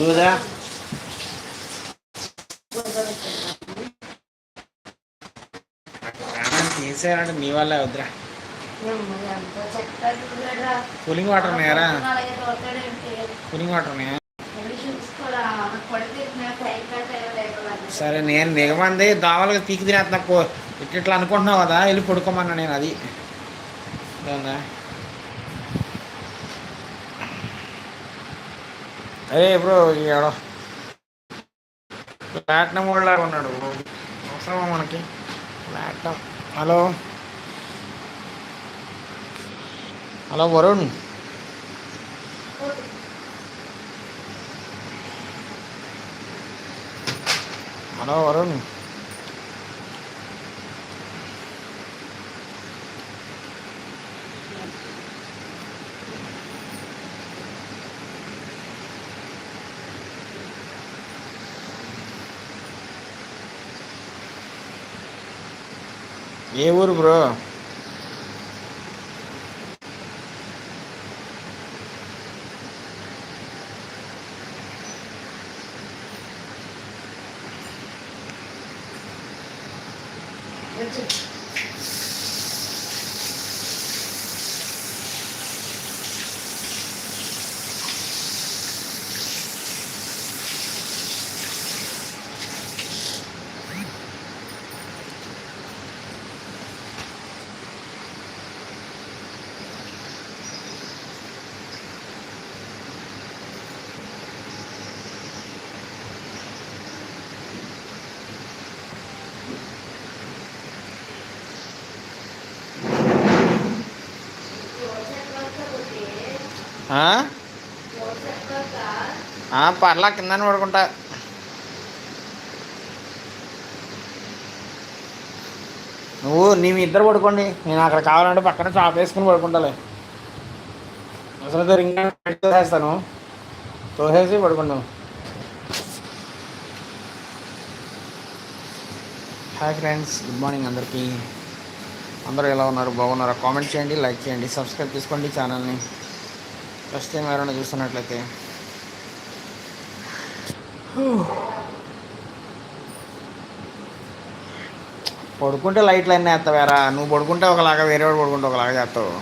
నువ్వుదా తీసేయాలంటే మీ వల్లే వద్దురా. కూలింగ్ వాటర్ ఉన్నాయారా? కూలింగ్ వాటర్ ఉన్నాయా? సరే నేను దిగమంది దావలుగా పీకి తినేస్తున్నా ఇట్లా అనుకుంటున్నావు కదా వెళ్ళి పడుకోమన్నా నేను అది. అవునా అరే బ్రో ఎవడో ప్లాట్నం లాగా ఉన్నాడు అవసరమా మనకి? Platinum. Hello. Hello Varun. Hello Varun. ఏ ఊరు బ్రో పర్లా కింద పడుకుంటా. నువ్వు నీ మీ ఇద్దరు పడుకోండి. నేను అక్కడ కావాలంటే పక్కన చాప వేసుకుని పడుకుంటాలే. అసలు రింగ్ తోసేస్తాను. తోసేసి పడుకుంటాను హాయ్ ఫ్రెండ్స్ గుడ్ మార్నింగ్ అందరికీ. అందరూ ఎలా ఉన్నారు? బాగున్నారా? కామెంట్ చేయండి లైక్ చేయండి సబ్స్క్రైబ్ చేసుకోండి ఛానల్ని. ఫస్ట్ టైం ఎవరైనా చూస్తున్నట్లయితే. పడుకుంటే లైట్లు అన్నీ వేస్తావేరా? నువ్వు పడుకుంటే ఒకలాగా వేరే వాడు పడుకుంటే ఒకలాగా చేస్తావు.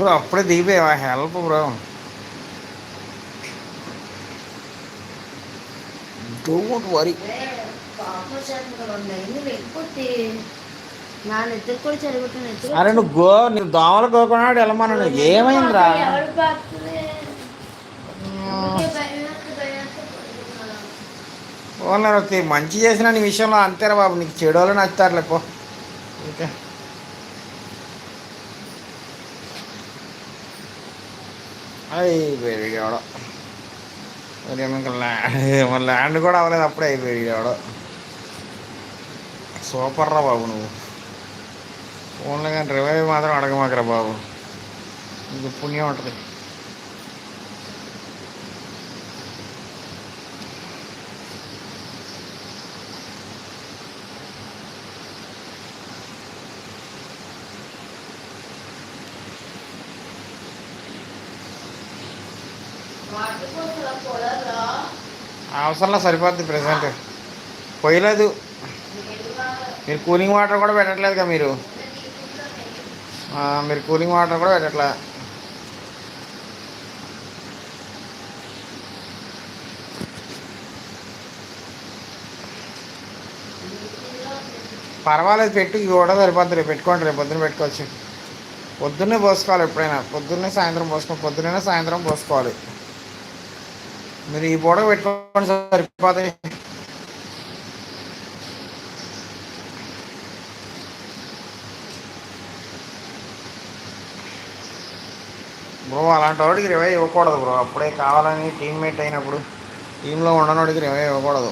బ్రో అప్పుడే దిగిపోయావా హెల్ప్ బ్రో. డోంట్ వరీ అరే నువ్వు గో నువ్వు దోమలు కోకున్నాడు వెళ్ళమన్నాడు. ఏమైందిరా? ఓనర్ మంచి చేసిన నీ విషయంలో అంతేరా బాబు. నీకు చెడోళ్ళు నచ్చుతారులే పో. ఓకే. అయిపోయాడు ఎవడో మరి ఇంకా ల్యాండ్ ల్యాండ్ కూడా అవ్వలేదు అప్పుడే అయిపోయాడు ఎవడో సూపర్ రా బాబు నువ్వు ఫోన్లో కానీ రివైవ్ మాత్రం అడగమాకరా బాబు నీకు పుణ్యం ఉంటుంది అవసరంలో సరిపోద్ది ప్రజెంట్ పోయలేదు. మీరు కూలింగ్ వాటర్ కూడా పెట్టట్లేదు కదా మీరు మీరు కూలింగ్ వాటర్ కూడా పెట్టట్లే. పర్వాలేదు పెట్టు. ఇవి కూడా సరిపోద్ది. రేపు పెట్టుకోండి. రేపు పొద్దున్న పెట్టుకోవచ్చు. పొద్దున్నే పోసుకోవాలి ఎప్పుడైనా. పొద్దున్నే సాయంత్రం పోసుకోవాలి పొద్దున్నే సాయంత్రం పోసుకోవాలి. మీరు ఈ పూట పెట్టుకోండి సరిపోతాయి. బ్రో అలాంటి వాడికి రివై ఇవ్వకూడదు బ్రో. అప్పుడే కావాలని టీమ్మేట్ అయినప్పుడు టీంలో ఉండనోడికి రివై ఇవ్వకూడదు.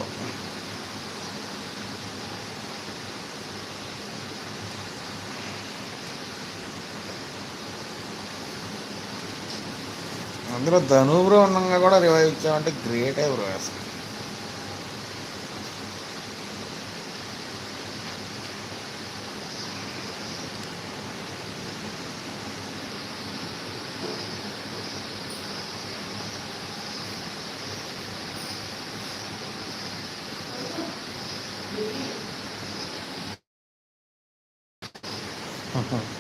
అందులో ధనుబ్రో ఉన్నంగా కూడా రివైవ్ ఇచ్చామంటే గ్రేట్ బ్రో అసలు Uh-huh.